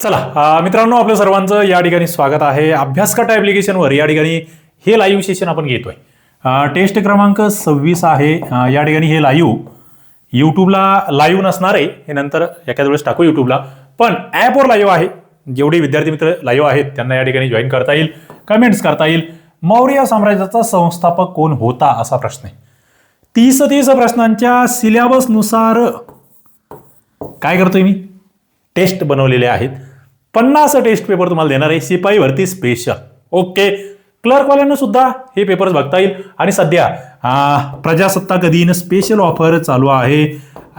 चला मित्रांनो आपलं सर्वांचं या ठिकाणी स्वागत आहे. अभ्यासकट ॲप्लिकेशनवर या ठिकाणी हे लाईव्ह सेशन आपण घेतोय. टेस्ट क्रमांक सव्वीस आहे. या ठिकाणी हे लाईव्ह यूट्यूबला लाईव्ह नसणार आहे हे नंतर एखाद्या वेळेस टाकू यूट्यूबला पण ॲपवर लाईव्ह आहे. जेवढे विद्यार्थी मित्र लाईव्ह आहेत त्यांना या ठिकाणी जॉईन करता येईल कमेंट्स करता येईल. मौर्य साम्राज्याचा संस्थापक कोण होता असा प्रश्न आहे. तीस तीस प्रश्नांच्या सिलेबसनुसार काय करतोय मी? टेस्ट बनवलेले आहेत. पन्नास टेस्ट पेपर तुम्हाला देणार आहे. शिपाई भरती स्पेशल ओके क्लर्कवाल्यांना सुद्धा हे पेपर्स बघता येईल. आणि सध्या प्रजासत्ताक दिन स्पेशल ऑफर चालू आहे.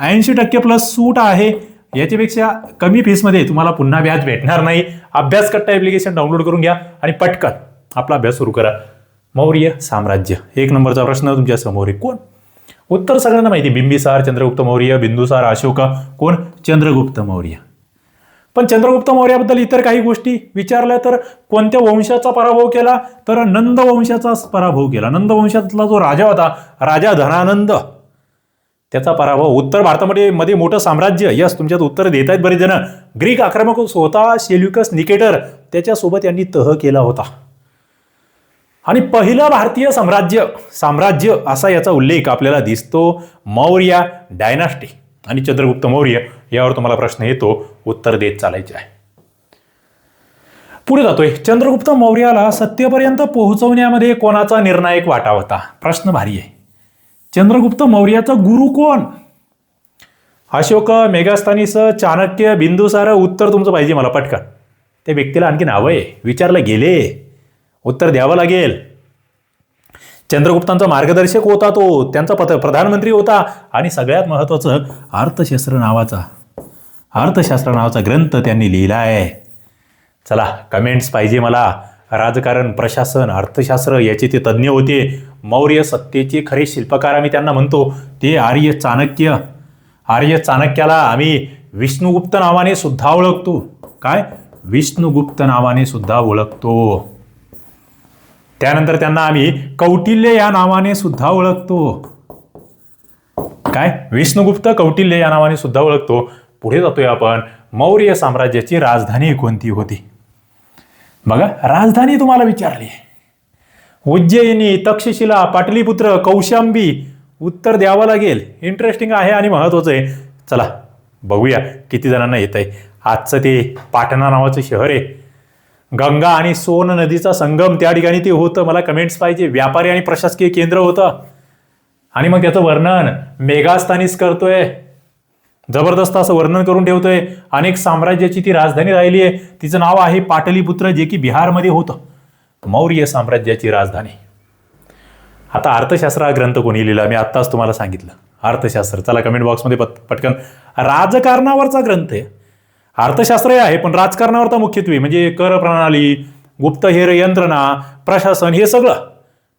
ऐंशी टक्के प्लस सूट आहे. याच्यापेक्षा कमी फीसमध्ये तुम्हाला पुन्हा व्याज भेटणार नाही. अभ्यास कट्टा ॲप्लिकेशन डाउनलोड करून घ्या आणि पटकन आपला अभ्यास सुरू करा. मौर्य साम्राज्य. एक नंबरचा प्रश्न तुमच्यासमोर आहे. कोण? उत्तर सगळ्यांना माहिती बिंबिसार चंद्रगुप्त मौर्य बिंदुसार अशोक. कोण? चंद्रगुप्त मौर्य. पण चंद्रगुप्त मौर्याबद्दल इतर काही गोष्टी विचारल्या तर कोणत्या वंशाचा पराभव केला? तर नंदवंशाचा पराभव केला. नंदवंशातला जो राजा होता राजा धनानंद त्याचा पराभव उत्तर भारतामध्ये मध्ये मोठं साम्राज्य यस तुमच्यात उत्तर देत आहेत बरेच जण ग्रीक आक्रमक होता शेल्युकस निकेटर त्याच्यासोबत यांनी तह केला होता. आणि पहिलं भारतीय साम्राज्य साम्राज्य असा याचा उल्लेख आपल्याला दिसतो मौर्य डायनास्टी आणि चंद्रगुप्त मौर्य. यावर तुम्हाला प्रश्न येतो उत्तर देत चालायचे आहे. पुढे जातोय. चंद्रगुप्त मौर्याला सत्तेपर्यंत पोहोचवण्यामध्ये कोणाचा निर्णायक वाटा होता? प्रश्न भारी आहे. चंद्रगुप्त मौर्याचा गुरु कोण? अशोक मेगास्थानीस चाणक्य बिंदुसार उत्तर तुमचं पाहिजे मला पटकन. त्या व्यक्तीला आणखी नावं आहे. विचारलं गेले. उत्तर द्यावं लागेल. चंद्रगुप्तांचा मार्गदर्शक होता तो. त्यांचा पद प्रधानमंत्री होता. आणि सगळ्यात महत्वाचं अर्थशास्त्र नावाचा. अर्थशास्त्र नावाचा ग्रंथ त्यांनी लिहिला आहे. चला कमेंट्स पाहिजे मला. राजकारण प्रशासन अर्थशास्त्र याचे ते तज्ज्ञ होते. मौर्य सत्तेचे खरे शिल्पकार आम्ही त्यांना म्हणतो ते आर्य चाणक्य. आर्य चाणक्याला आम्ही विष्णुगुप्त नावाने सुद्धा ओळखतो. काय? विष्णुगुप्त नावाने सुद्धा ओळखतो. त्यानंतर त्यांना आम्ही कौटिल्य या नावाने सुद्धा ओळखतो. काय? विष्णुगुप्त कौटिल्य या नावाने सुद्धा ओळखतो. पुढे जातोय आपण. मौर्य साम्राज्याची राजधानी कोणती होती? बघा राजधानी तुम्हाला विचारली. उज्जयिनी तक्षशिला पाटलीपुत्र कौशांबी उत्तर द्यावं लागेल. इंटरेस्टिंग आहे आणि महत्वाचं आहे. चला बघूया किती जणांना येत आहे आजचं ते पाटणा नावाचं शहर आहे. गंगा आणि सोन नदीचा संगम त्या ठिकाणी ते होतं. मला कमेंट्स पाहिजे. व्यापारी आणि प्रशासकीय केंद्र होतं. आणि मग त्याचं वर्णन मेगास्थानीच करतोय. जबरदस्त असं वर्णन करून ठेवतोय. अनेक साम्राज्याची ती राजधानी राहिली आहे. तिचं नाव आहे पाटलीपुत्र जे की बिहारमध्ये होतं. मौर्य साम्राज्याची राजधानी. आता अर्थशास्त्र हा ग्रंथ कोणी लिहिला? मी आत्ताच तुम्हाला सांगितलं. अर्थशास्त्र. चला कमेंट बॉक्समध्ये पट पटकन. राजकारणावरचा ग्रंथ आहे. अर्थशास्त्र आहे पण राजकारणावरचा मुख्यत्वे म्हणजे कर प्रणाली गुप्तहेर यंत्रणा प्रशासन हे सगळं.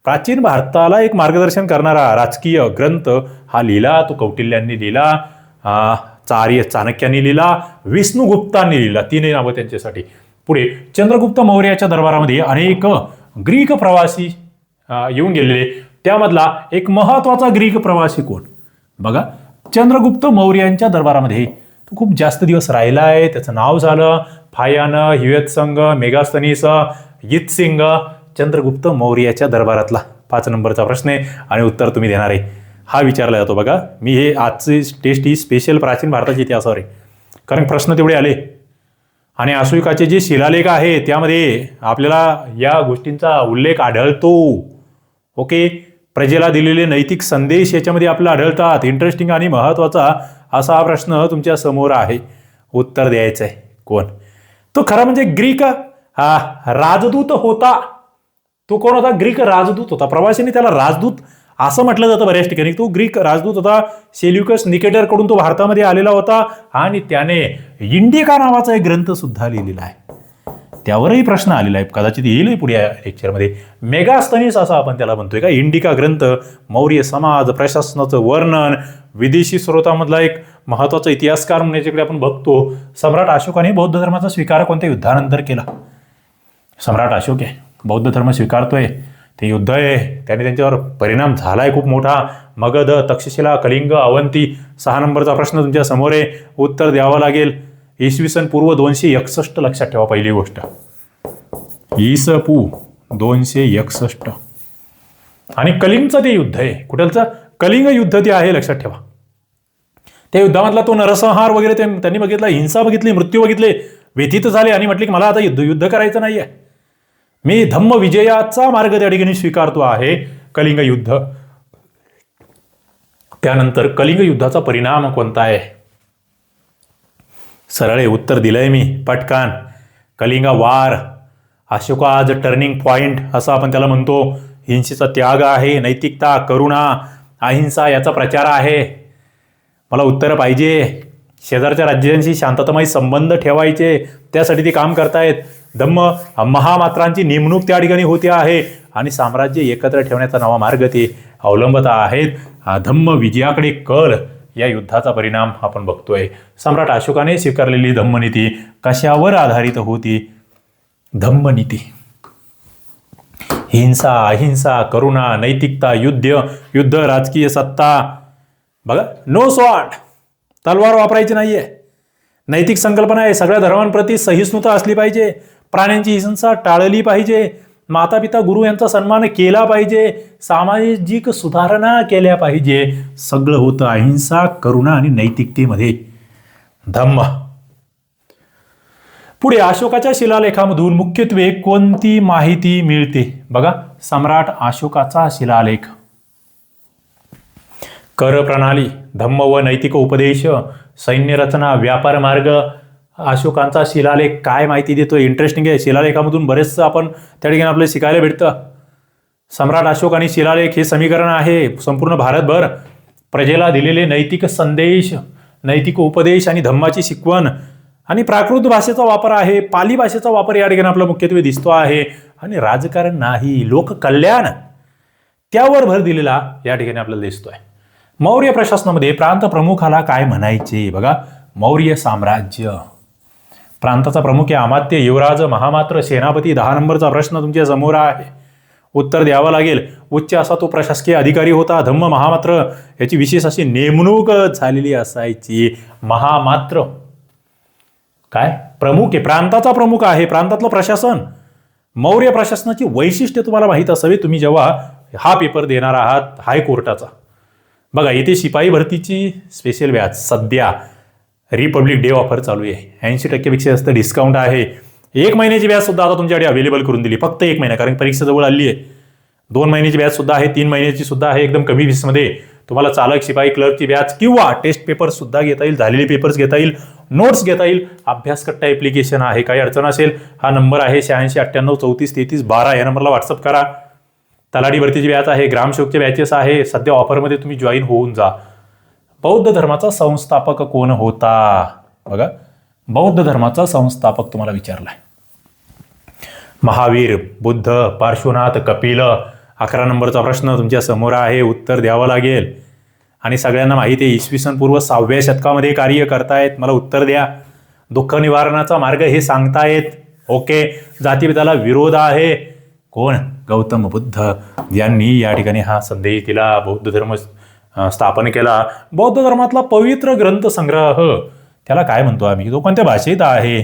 प्राचीन भारताला एक मार्गदर्शन करणारा राजकीय ग्रंथ हा लिहिला तो कौटिल्यांनी लिहिला. चार्य चाणक्यांनी लिहिला विष्णुगुप्तांनी लिहिला तीनही नावं त्यांच्यासाठी. पुढे चंद्रगुप्त मौर्याच्या दरबारामध्ये अनेक ग्रीक प्रवासी येऊन गेलेले. त्यामधला एक महत्त्वाचा ग्रीक प्रवासी कोण? बघा चंद्रगुप्त मौर्यांच्या दरबारामध्ये तो खूप जास्त दिवस राहिला आहे त्याचं नाव झालं फायान हिवेत्संग मेगास्तनीस यितसिंग चंद्रगुप्त मौर्याच्या दरबारातला पाच नंबरचा प्रश्न आहे आणि उत्तर तुम्ही देणार आहे. हा विचारला जातो बघा मी हे आजची टेस्ट ही स्पेशल प्राचीन भारताच्या इतिहासावर आहे कारण प्रश्न तेवढे आले. आणि अशोकाचे जे शिलालेख आहे त्यामध्ये आपल्याला या गोष्टींचा उल्लेख आढळतो. ओके? प्रजेला दिलेले नैतिक संदेश याच्यामध्ये आपल्याला आढळतात. इंटरेस्टिंग आणि महत्त्वाचा असा हा प्रश्न तुमच्यासमोर आहे. उत्तर द्यायचं आहे कोण? तो खरा म्हणजे ग्रीक हा राजदूत होता. तो कोण होता? ग्रीक राजदूत होता. प्रवासीने त्याला राजदूत असं म्हटलं जातं बऱ्याच ठिकाणी. तो ग्रीक राजदूत होता सेल्युकस निकेटरकडून तो भारतामध्ये आलेला होता आणि त्याने इंडिका नावाचा एक ग्रंथ सुद्धा लिहिलेला आहे. त्यावरही प्रश्न आलेला आहे. कदाचित येईलही पुढे या लेक्चरमध्ये मेगास्तनीस असं आपण त्याला म्हणतोय का? इंडिका ग्रंथ मौर्य समाज प्रशासनाचं वर्णन विदेशी स्रोतामधला एक महत्त्वाचा इतिहासकार म्हणून याच्याकडे आपण बघतो. सम्राट अशोकाने बौद्ध धर्माचा स्वीकार कोणत्या युद्धानंतर केला? सम्राट अशोक आहे. बौद्ध धर्म स्वीकारतोय. ते युद्ध आहे. त्याने त्यांच्यावर परिणाम झाला आहे खूप मोठा. मगध तक्षशिला कलिंग अवंती सहा नंबरचा प्रश्न तुमच्यासमोर आहे. उत्तर द्यावं लागेल. इसवी सन पूर्व दोनशे एकसष्ट लक्षात ठेवा पहिली गोष्ट. इस पू दोनशे एकसष्ट. आणि कलिंगचं ते युद्ध आहे. कुठलचं? कलिंग युद्ध ते आहे लक्षात ठेवा. त्या युद्धामधला तो नरसंहार वगैरे ते त्यांनी बघितला हिंसा बघितली मृत्यू बघितले व्यथित झाले आणि म्हटले की मला आता युद्ध युद्ध करायचं नाही आहे मी धम्म विजयाचा मार्ग त्या ठिकाणी स्वीकारतो आहे कलिंग युद्ध त्यानंतर कलिंग युद्धाचा परिणाम कोणता आहे? सरळे उत्तर दिलंय मी पटकान. कलिंगा वार अशोका आज टर्निंग पॉइंट असं आपण त्याला म्हणतो. हिंसेचा त्याग आहे नैतिकता करुणा अहिंसा याचा प्रचार आहे. मला उत्तर पाहिजे. शेजारच्या राज्यांशी शांततामय संबंध ठेवायचे त्यासाठी ते काम करतायत. धम्म महामात्रांची नेमणूक त्या ठिकाणी होते आहे. आणि साम्राज्य एकत्र ठेवण्याचा नवा मार्ग ते अवलंबत आहेत. धम्म विजयाकडे कल या युद्धाचा परिणाम आपण बघतोय. सम्राट अशोकाने स्वीकारलेली धम्मनीती कशावर आधारित होती? धम्मनीती हिंसा अहिंसा करुणा नैतिकता युद्ध युद्ध राजकीय सत्ता. बघा नो स्वॉट तलवार वापरायची नाहीये. नैतिक संकल्पना आहे. सगळ्या धर्मांप्रती सहिष्णुता असली पाहिजे. प्राण्यांची हिंसा टाळली पाहिजे. माता पिता गुरु यांचा सन्मान केला पाहिजे. सामाजिक सुधारणा केल्या पाहिजे. सगळं होतं अहिंसा करुणा आणि नैतिकतेमध्ये. धम्म. पुढे अशोकाच्या शिलालेखामधून मुख्यत्वे कोणती माहिती मिळते? बघा सम्राट अशोकाचा शिलालेख. कर प्रणाली धम्म व नैतिक उपदेश सैन्य रचना व्यापार मार्ग अशोकांचा शिलालेख काय माहिती देतो? इंटरेस्टिंग आहे. शिलालेखामधून बरेचसं आपण त्या ठिकाणी आपल्याला शिकायला भेटतं. सम्राट अशोक आणि शिलालेख हे समीकरण आहे. संपूर्ण भारतभर प्रजेला दिलेले नैतिक संदेश नैतिक उपदेश आणि धम्माची शिकवण आणि प्राकृत भाषेचा वापर आहे. पाली भाषेचा वापर या ठिकाणी आपला मुख्यत्वे दिसतो आहे. आणि राजकारण नाही लोककल्याण त्यावर भर दिलेला या ठिकाणी आपल्याला दिसतोय. मौर्य प्रशासनामध्ये प्रांत प्रमुखाला काय म्हणायचे? बघा मौर्य साम्राज्य. प्रांताचा प्रमुख आहे अमात्य युवराज महामात्र सेनापती दहा नंबरचा प्रश्न तुमच्यासमोर आहे. उत्तर द्यावं लागेल. उच्च असा तो प्रशासकीय अधिकारी होता धम्म महामात्र. याची विशेष अशी नेमणूक झालेली असायची. महामात्र. काय? प्रमुख आहे. प्रांताचा प्रमुख आहे. प्रांतातलं प्रशासन. मौर्य प्रशासनाची वैशिष्ट्य तुम्हाला माहीत असावी. तुम्ही जेव्हा हा पेपर देणार आहात हायकोर्टाचा. बघा इथे शिपाई भरतीची स्पेशल व्याज. सध्या रिपब्लिक डे ऑफर चालू आहे. ऐंशी टक्केपेक्षा जास्त डिस्काउंट आहे. एक महिन्याची व्याज सुद्धा आता तुमच्याकडे अवेलेबल करून दिली. फक्त एक महिना कारण परीक्षा जवळ आली आहे. दोन महिन्याची व्याज सुद्धा आहे तीन महिन्याची सुद्धा आहे एकदम कमी फीसमध्ये तुम्हाला चालक शिपाई क्लर्कची व्याज किंवा टेस्ट पेपर सुद्धा घेता येईल झालेले पेपर्स घेता येईल नोट्स घेता येईल. अभ्यासकट्टा ॲप्लिकेशन आहे. काही अडचण असेल हा नंबर आहे शहाऐंशी अठ्ठ्याण्णव चौतीस तेहतीस बारा या नंबरला व्हॉट्सअप करा. तलाठी भरतीची बॅच आहे ग्रामसेवकचे बॅचेस आहे सध्या ऑफरमध्ये तुम्ही जॉईन होऊन जा. बौद्ध धर्माचा संस्थापक कोण होता? बघा बौद्ध धर्माचा संस्थापक तुम्हाला विचारलाय. महावीर बुद्ध पार्श्वनाथ कपिल अकरा नंबरचा प्रश्न तुमच्यासमोर आहे उत्तर द्यावं लागेल. आणि सगळ्यांना माहिती आहे इसवी सन पूर्व सहाव्या शतकामध्ये कार्य करतायत. मला उत्तर द्या. दुःख निवारणाचा मार्ग हे सांगतायत. ओके. जातीभेदाला विरोध आहे. कोण? गौतम बुद्ध. यांनी या ठिकाणी हा संदेश दिला. बौद्ध धर्म स्थापन केला. बौद्ध धर्मातला पवित्र ग्रंथ संग्रह. त्याला काय म्हणतो आम्ही? तो कोणत्या भाषेत आहे?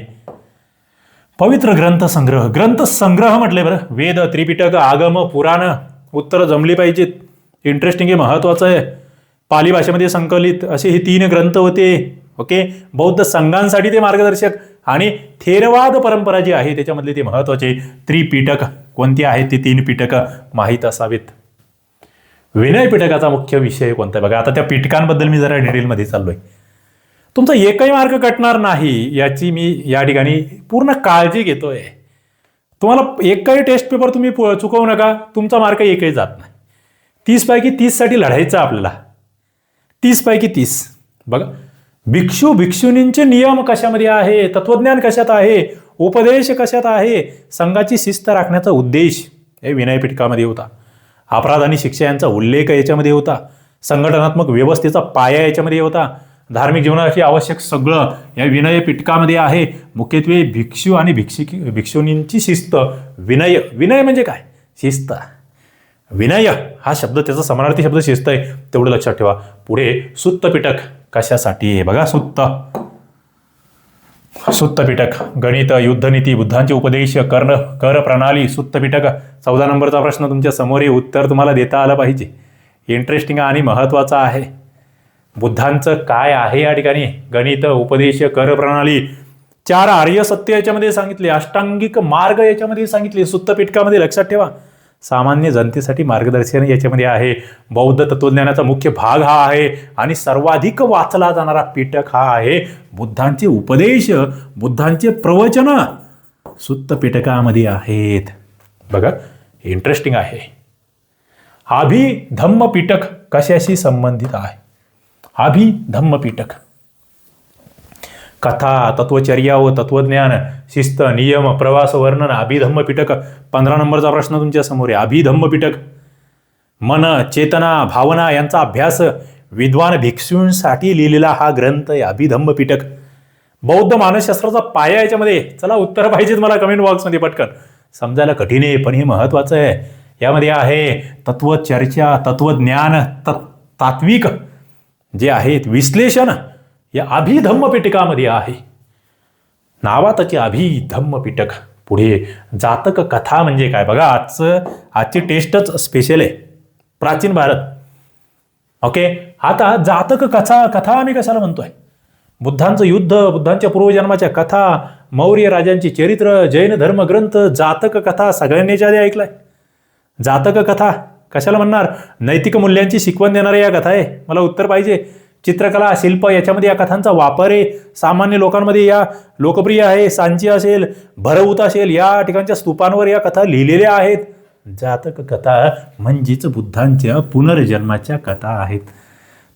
पवित्र ग्रंथ संग्रह. ग्रंथ संग्रह म्हटले बरं. वेद त्रिपिटक आगम पुराण उत्तर जमली पाहिजेत इंटरेस्टिंग आहे महत्वाचं आहे. पाली भाषेमध्ये संकलित असे हे तीन ग्रंथ होते. ओके बौद्ध संघांसाठी ते मार्गदर्शक आणि थेरवाद परंपरा जी आहे त्याच्यामधले ते महत्त्वाचे त्रिपिटक कोणती आहेत ते तीन पिटक? माहीत असावेत. विनय पिटकाचा मुख्य विषय कोणता आहे? बघा आता त्या पिटकांबद्दल मी जरा डिटेलमध्ये चाललोय. तुमचा एकही मार्क कटणार नाही याची मी या ठिकाणी पूर्ण काळजी घेतोय. तुम्हाला एकही टेस्ट पेपर तुम्ही चुकवू नका. तुमचा मार्क एकही जात नाही. तीसपैकी तीससाठी लढायचं आपल्याला. तीसपैकी तीस. बघा भिक्षू भिक्षुनींचे नियम कशामध्ये आहे? तत्वज्ञान कशात आहे? उपदेश कशात आहे? संघाची शिस्त राखण्याचा उद्देश हे विनय पिटकामध्ये होता. अपराध आणि शिक्षा यांचा उल्लेख याच्यामध्ये होता. संघटनात्मक व्यवस्थेचा पाया याच्यामध्ये होता. धार्मिक जीवनासाठी आवश्यक सगळं या विनय पिटकामध्ये आहे. मुख्यत्वे भिक्षू आणि भिक्षिकी भिक्षुनींची शिस्त. विनय विनय म्हणजे काय? शिस्त. विनय हा शब्द त्याचा समानार्थी शब्द शिस्त आहे. तेवढं लक्षात ठेवा. पुढे सुत्त पिटक कशासाठी? आहे बघा सुत्त. सुत्तपिटक गणित युद्धनीती बुद्धांचे उपदेश कर्ण कर प्रणाली सुत्तपिटक. चौदा नंबरचा प्रश्न तुमच्यासमोर उत्तर तुम्हाला देता आलं पाहिजे. इंटरेस्टिंग आणि महत्त्वाचा आहे. बुद्धांचं काय आहे या ठिकाणी? गणित उपदेश कर प्रणाली. चार आर्य सत्य याच्यामध्ये सांगितले अष्टांगिक मार्ग याच्यामध्ये सांगितले. सुत्तपिटकामध्ये लक्षात ठेवा. सामान्य जनतेसाठी मार्गदर्शन याच्यामध्ये आहे. बौद्ध तत्वज्ञानाचा मुख्य भाग हा आहे आणि सर्वाधिक वाचला जाणारा पिटक हा आहे. बुद्धांचे उपदेश बुद्धांचे प्रवचन सुत्त पिटकामध्ये आहेत. बघा इंटरेस्टिंग आहे. अभिधम्म पिटक कशाशी संबंधित आहे? अभिधम्म पिटक कथा तत्वचर्या व तत्वज्ञान शिस्त नियम प्रवास वर्णन अभिधम्म पिटक पंधरा नंबरचा प्रश्न तुमच्यासमोर आहे अभिधम्म पिटक मन चेतना भावना यांचा अभ्यास विद्वान भिक्षूंसाठी लिहिलेला हा ग्रंथ आहे अभिधम्म पिटक बौद्ध मानसशास्त्राचा पाया याच्यामध्ये चला उत्तर पाहिजेत मला कमेंट बॉक्समध्ये पटकन समजायला कठीण आहे पण हे महत्वाचं आहे यामध्ये आहे तत्वचर्चा तत्वज्ञान तत् तात्विक जे आहेत विश्लेषण या अभिधम्म पिटकामध्ये आहे. नावातचे अभिधम्म पिटक पुढे जातक कथा म्हणजे काय? बघा आजचं आजची टेस्टच स्पेशल आहे. प्राचीन भारत. ओके आता जातक कथा कथा आम्ही कशाला म्हणतोय? बुद्धांचं युद्ध बुद्धांच्या पूर्वजन्माच्या कथा मौर्य राजांची चरित्र जैन धर्म ग्रंथ जातक कथा सगळ्यांनी याच्या आधी ऐकलाय. जातक कथा कशाला म्हणणार? नैतिक मूल्यांची शिकवण देणाऱ्या या कथा आहे. मला उत्तर पाहिजे. चित्रकला शिल्प याच्यामध्ये या कथांचा वापर आहे. सामान्य लोकांमध्ये या लोकप्रिय आहे. सांची असेल भरवूत असेल या ठिकाणच्या स्तूपांवर या कथा लिहिलेल्या आहेत. जातक कथा म्हणजेच बुद्धांच्या पुनर्जन्माच्या कथा आहेत.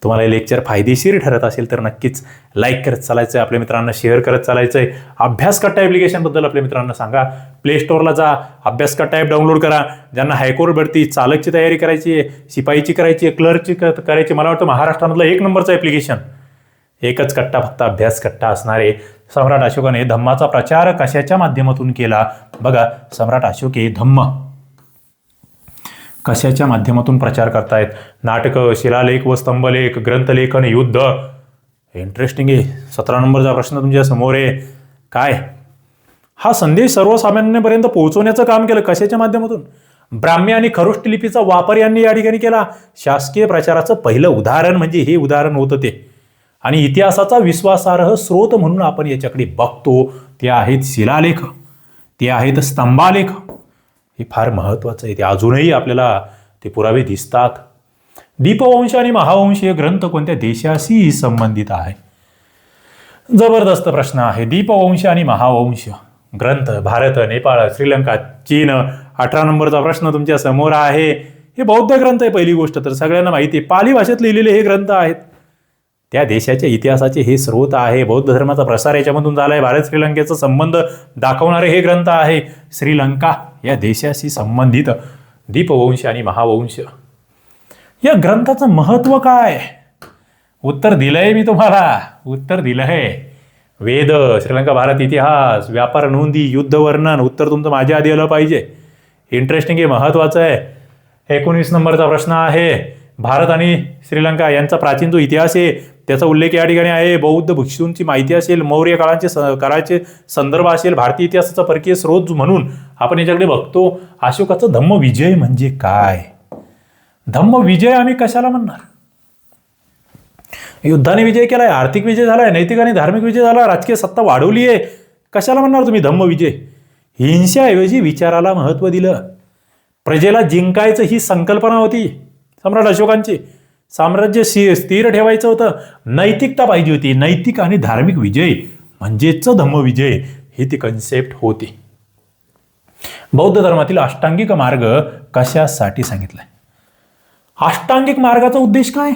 तुम्हाला हे लेक्चर फायदेशीर ठरत असेल तर नक्कीच लाईक करत चालायचं आहे आपल्या मित्रांना शेअर करत चालायचं आहे अभ्यास कट्टा ॲप्लिकेशनबद्दल आपल्या मित्रांना सांगा. प्ले स्टोअरला जा अभ्यास कट्टा ॲप डाउनलोड करा. ज्यांना हायकोर्ट भरती चालकची तयारी करायची आहे शिपाईची करायची आहे क्लर्कची करायची मला वाटतं महाराष्ट्रामधलं एक नंबरचं ॲप्लिकेशन एकच कट्टा फक्त अभ्यास कट्टा असणारे सम्राट अशोकाने धम्माचा प्रचार कशाच्या माध्यमातून केला? बघा सम्राट अशोक हे धम्म. कशाच्या माध्यमातून प्रचार करतायत? नाटकं शिलालेख व स्तंभलेख ग्रंथलेखन युद्ध. इंटरेस्टिंग आहे. सतरा नंबरचा प्रश्न तुमच्यासमोर आहे. काय? हा संदेश सर्वसामान्यांपर्यंत पोहोचवण्याचं काम केलं. कशाच्या माध्यमातून? ब्राह्मी आणि खरुष्ट लिपीचा वापर यांनी या ठिकाणी केला. शासकीय प्रचाराचं पहिलं उदाहरण म्हणजे हे उदाहरण होतं ते. आणि इतिहासाचा विश्वासार्ह स्रोत म्हणून आपण याच्याकडे बघतो. ते आहेत शिलालेख. ते आहेत स्तंभालेख. हे फार महत्त्वाचं आहे. ते अजूनही आपल्याला ते पुरावे दिसतात. दीपवंश आणि महावंश हे ग्रंथ कोणत्या देशाशी संबंधित आहे? जबरदस्त प्रश्न आहे. दीपवंश आणि महावंश ग्रंथ भारत नेपाळ श्रीलंका चीन अठरा नंबरचा प्रश्न तुमच्यासमोर आहे. हे बौद्ध ग्रंथ आहे पहिली गोष्ट. तर सगळ्यांना माहिती आहे पाली भाषेत लिहिलेले हे ग्रंथ आहेत. त्या देशाच्या इतिहासाचे हे स्रोत आहे. बौद्ध धर्माचा प्रसार याच्यामधून झाला आहे भारत श्रीलंकेचा संबंध दाखवणारे हे ग्रंथ आहे. श्रीलंका या देशाशी संबंधित दीपवंश आणि महावंश. या ग्रंथाचं महत्त्व काय? उत्तर दिलंय मी तुम्हाला. उत्तर दिलंय. वेद श्रीलंका भारत इतिहास व्यापार नोंदी युद्ध वर्णन उत्तर तुमचं माझ्या आधी आलं पाहिजे. इंटरेस्टिंग हे महत्वाचं आहे. एकोणीस नंबरचा प्रश्न आहे. भारत आणि श्रीलंका यांचा प्राचीन जो इतिहास आहे त्याचा उल्लेख या ठिकाणी आहे. बौद्ध भिक्षूंची माहिती असेल मौर्य काळांचे स काळाचे संदर्भ असेल भारतीय इतिहासाचा परकीय स्रोत म्हणून आपण याच्याकडे बघतो. अशोकाचं धम्म विजय म्हणजे काय? धम्म विजय आम्ही कशाला म्हणणार? युद्धाने विजय केलाय आर्थिक विजय झालाय नैतिक आणि धार्मिक विजय झाला राजकीय सत्ता वाढवली आहे. कशाला म्हणणार तुम्ही धम्म विजय हिंसेऐवजी विचाराला महत्त्व दिलं. प्रजेला जिंकायचं ही संकल्पना होती सम्राट अशोकांची. साम्राज्य स्थिर ठेवायचं होतं. नैतिकता पाहिजे होती. नैतिक आणि धार्मिक विजय म्हणजेच धम्मविजय ही ती कन्सेप्ट होती. बौद्ध धर्मातील अष्टांगिक मार्ग कशासाठी सांगितलाय? अष्टांगिक मार्गाचा उद्देश काय?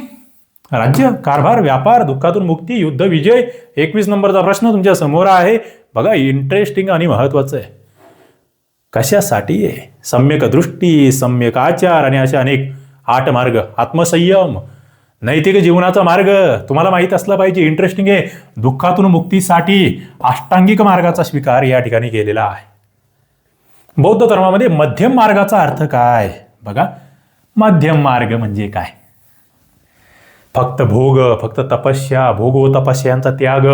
राज्य कारभार व्यापार दुःखातून मुक्ती युद्ध विजय एकवीस नंबरचा प्रश्न तुमच्यासमोर आहे. बघा इंटरेस्टिंग आणि महत्वाचं आहे. कशासाठी? आहे सम्यक दृष्टी सम्यक आचार आणि अशा अनेक आठ मार्ग. आत्मसंयम. नैतिक जीवनाचा मार्ग. तुम्हाला माहीत असला पाहिजे. इंटरेस्टिंग आहे. दुःखातून मुक्तीसाठी अष्टांगिक मार्गाचा स्वीकार या ठिकाणी केलेला आहे. बौद्ध धर्मामध्ये मध्यम मार्गाचा अर्थ काय? बघा. मध्यम मार्ग म्हणजे काय? फक्त भोग फक्त तपस्या भोग व तपस्यांचा त्याग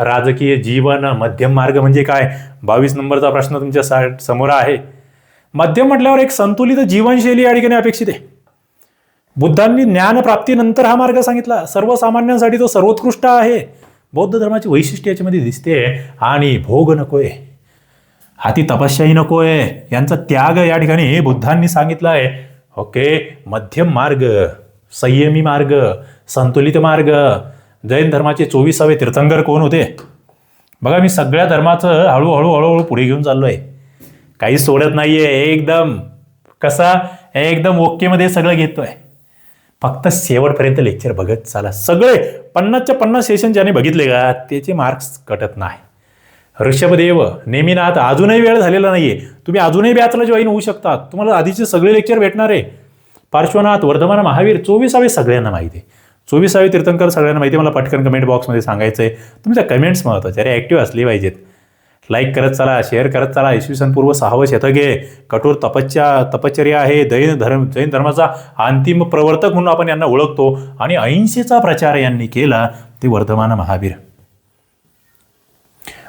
राजकीय जीवन मध्यम मार्ग म्हणजे काय? बावीस नंबरचा प्रश्न तुमच्या सा समोर आहे. मध्यम म्हटल्यावर एक संतुलित जीवनशैली या ठिकाणी अपेक्षित आहे. बुद्धांनी ज्ञानप्राप्तीनंतर हा मार्ग सांगितला. सर्वसामान्यांसाठी तो सर्वोत्कृष्ट आहे. बौद्ध धर्माची वैशिष्ट्य याच्यामध्ये दिसते आणि भोग नकोय हाती तपस्याही नकोय. यांचा त्याग या ठिकाणी बुद्धांनी सांगितला आहे ओके मध्यम मार्ग संयमी मार्ग संतुलित मार्ग. जैन धर्माचे चोवीसावे तीर्थंकर कोण होते? बघा मी सगळ्या धर्माचं हळूहळू हळूहळू पुढे घेऊन चाललो आहे काही सोडत नाहीये एकदम. कसा? एकदम ओकेमध्ये सगळं घेतोय. फक्त शेवटपर्यंत लेक्चर बघत चाला. सगळे पन्नासच्या पन्नास सेशन ज्याने बघितले का त्याचे मार्क्स कटत नाही. ऋषभदेव नेमीनाथ अजूनही वेळ झालेला नाहीये. तुम्ही अजूनही बॅचला जॉईन होऊ शकता. तुम्हाला आधीचे सगळे लेक्चर भेटणार आहे. पार्श्वनाथ वर्धमान महावीर चोवीसावे सगळ्यांना माहिती आहे. चोवीसावे तीर्थंकर सगळ्यांना माहिती आहे. मला पटकन कमेंट बॉक्समध्ये सांगायचं आहे तुमच्या कमेंट्स महत्त्वाचे अरे ॲक्टिव्ह असली पाहिजेत. लाईक करत चला शेअर करत चला. इसवी सन पूर्व सहावं शतक आहे कठोर तपस्या तपश्चर्या आहे. जैन धर्म जैन धर्माचा अंतिम प्रवर्तक म्हणून आपण यांना ओळखतो. आणि अहिंसेचा प्रचार यांनी केला ते वर्धमान महावीर.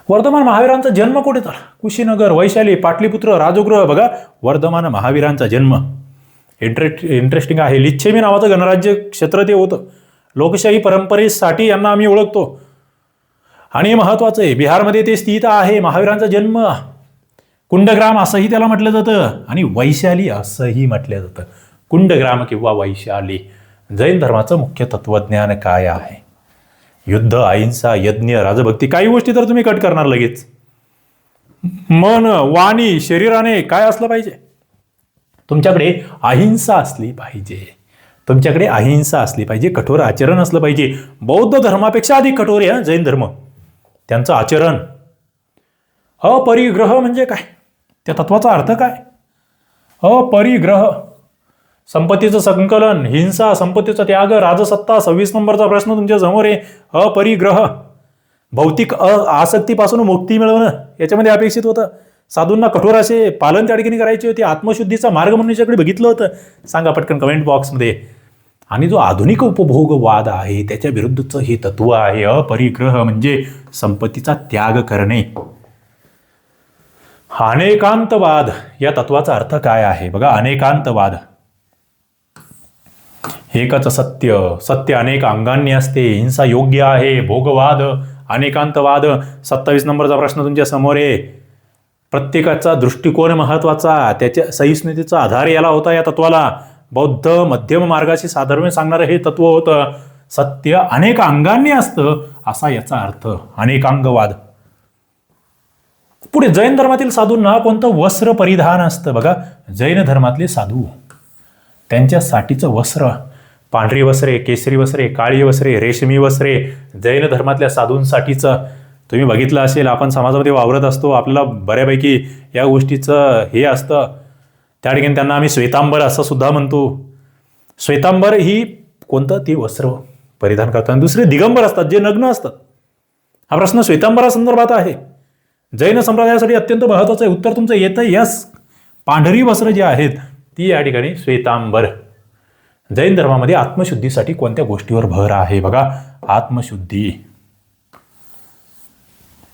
वर्धमान महावीरांचा जन्म कुठे झाला? कुशीनगर वैशाली पाटलीपुत्र राजगृह. बघा वर्धमान महावीरांचा जन्म. इंटरेस्ट इंटरेस्टिंग आहे. लिच्छेमी नावाचं गणराज्य क्षेत्र ते होतं. लोकशाही परंपरेसाठी यांना आम्ही ओळखतो. आणि हे महत्वाचं आहे बिहारमध्ये ते स्थित आहे महावीरांचा जन्म. कुंडग्राम असंही त्याला म्हटलं जातं आणि वैशाली असंही म्हटलं जातं. कुंडग्राम किंवा वैशाली जैन धर्माचं मुख्य तत्वज्ञान काय आहे? युद्ध अहिंसा यज्ञ राजभक्ती काही गोष्टी तर तुम्ही कट करणार लगेच. मन वाणी शरीराने काय असलं पाहिजे? तुमच्याकडे अहिंसा असली पाहिजे. तुमच्याकडे अहिंसा असली पाहिजे कठोर आचरण असलं पाहिजे. बौद्ध धर्मापेक्षा अधिक कठोर आहे जैन धर्म. त्यांचं आचरण. अपरिग्रह म्हणजे काय? त्या तत्वाचा अर्थ काय? अपरिग्रह. संपत्तीचं संकलन हिंसा संपत्तीचा त्याग राजसत्ता सव्वीस नंबरचा प्रश्न तुमच्यासमोर आहे. अपरिग्रह. भौतिक अ आसक्तीपासून मुक्ती मिळवणं याच्यामध्ये अपेक्षित होतं. साधूंना कठोर असे पालन त्या ठिकाणी करायचे होते. आत्मशुद्धीचा मार्ग म्हणून याच्याकडे बघितलं होतं. सांगा पटकन कमेंट बॉक्समध्ये आणि जो आधुनिक उपभोगवाद आहे त्याच्या विरुद्धचं हे तत्व आहे अपरिग्रह म्हणजे संपत्तीचा त्याग करणे. अनेकांतवाद या तत्वाचा अर्थ काय आहे? बघा अनेकांतवाद. एकच सत्य सत्य अनेक अंगांनी असते हिंसा योग्य आहे भोगवाद अनेकांतवाद. सत्तावीस नंबरचा प्रश्न तुमच्यासमोर आहे. प्रत्येकाचा दृष्टिकोन महत्त्वाचा त्याच्या सहिष्णुतेचा आधार याला होता या तत्वाला. बौद्ध मध्यम मार्गाशी साधर्म्य सांगणारं हे तत्व होतं. सत्य अनेक अंगांनी असतं असा याचा अर्थ. अनेकांगवाद पुढे जैन धर्मातील साधूंना कोणतं वस्त्र परिधान असतं? बघा जैन धर्मातले साधू. त्यांच्यासाठीचं वस्त्र पांढरी वस्त्रे केसरी वस्त्रे काळी वस्त्रे रेशमी वस्त्रे जैन धर्मातल्या साधूंसाठीचं. तुम्ही बघितलं असेल आपण समाजामध्ये वावरत असतो आपल्याला बऱ्यापैकी या गोष्टीचं हे असतं. त्या ठिकाणी त्यांना आम्ही श्वेतांबर असं सुद्धा म्हणतो. श्वेतांबर ही कोणतं? ते वस्त्र परिधान करतात. आणि दुसरे दिगंबर असतात जे नग्न असतात. हा प्रश्न श्वेतांबरासंदर्भात आहे. जैन संप्रदायासाठी अत्यंत महत्वाचं आहे. उत्तर तुमचं येतं यस पांढरी वस्त्र जी आहेत ती या ठिकाणी श्वेतांबर. जैन धर्मामध्ये आत्मशुद्धीसाठी कोणत्या गोष्टीवर भर आहे? बघा आत्मशुद्धी.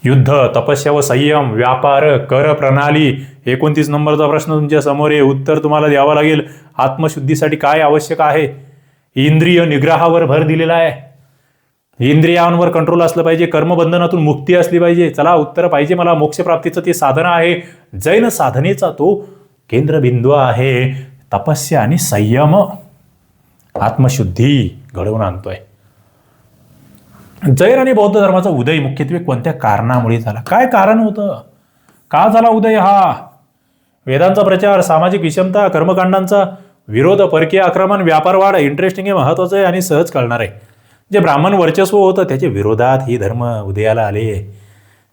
युद्ध तपस्या व संयम व्यापार कर प्रणाली एकोणतीस नंबरचा प्रश्न तुमच्यासमोर आहे. उत्तर तुम्हाला द्यावं लागेल. आत्मशुद्धीसाठी काय आवश्यक आहे? इंद्रिय निग्रहावर भर दिलेला आहे. इंद्रियांवर कंट्रोल असलं पाहिजे. कर्मबंधनातून मुक्ती असली पाहिजे. चला उत्तर पाहिजे मला. मोक्षप्राप्तीचं ते साधन आहे. जैन साधनेचा तो केंद्रबिंदू आहे. तपस्या आणि संयम. आत्मशुद्धी घडवून आणतोय. जैन आणि बौद्ध धर्माचा उदय मुख्यत्वे कोणत्या कारणामुळे झाला? काय कारण होतं? का झाला उदय हा? वेदांचा प्रचार सामाजिक विषमता कर्मकांडांचा विरोध परकीय आक्रमण व्यापार वाढ इंटरेस्टिंग हे महत्वाचं आहे आणि सहज कळणार आहे. जे ब्राह्मण वर्चस्व होतं त्याच्या विरोधात ही धर्म उदयाला आले.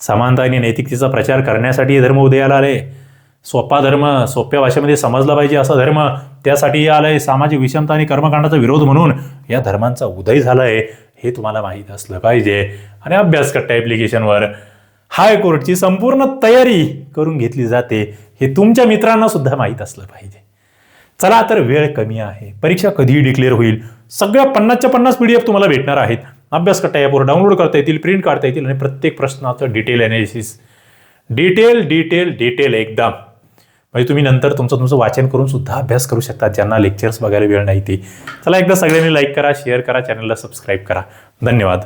समानता आणि नैतिकतेचा प्रचार करण्यासाठी हे धर्म उदयाला आले. सोपा धर्म सोप्या भाषेमध्ये समजला पाहिजे असा धर्म त्यासाठी आलाय. सामाजिक विषमता आणि कर्मकांडाचा विरोध म्हणून या धर्मांचा उदय झालाय. हे तुम्हाला माहीत असलं पाहिजे. आणि अभ्यास करता ॲप्लिकेशनवर हायकोर्टची संपूर्ण तयारी करून घेतली जाते हे तुमच्या मित्रांना सुद्धा माहीत असलं पाहिजे. चला तर वेळ कमी आहे. परीक्षा कधीही डिक्लेअर होईल. सगळ्या पन्नासच्या पन्नास पी डी एफ तुम्हाला भेटणार आहेत. अभ्यास करता ॲपवर डाउनलोड करता येतील प्रिंट काढता येतील आणि प्रत्येक प्रश्नाचं detail analysis detail detail detail एकदम. म्हणजे तुम्ही नंतर तुमचं तुमचं वाचन करून सुद्धा अभ्यास करू शकता. ज्यांना लेक्चर्स बघायला वेळ नाही ते. चला एकदा सगळ्यांनी लाईक करा शेअर करा चॅनलला सबस्क्राईब करा. धन्यवाद.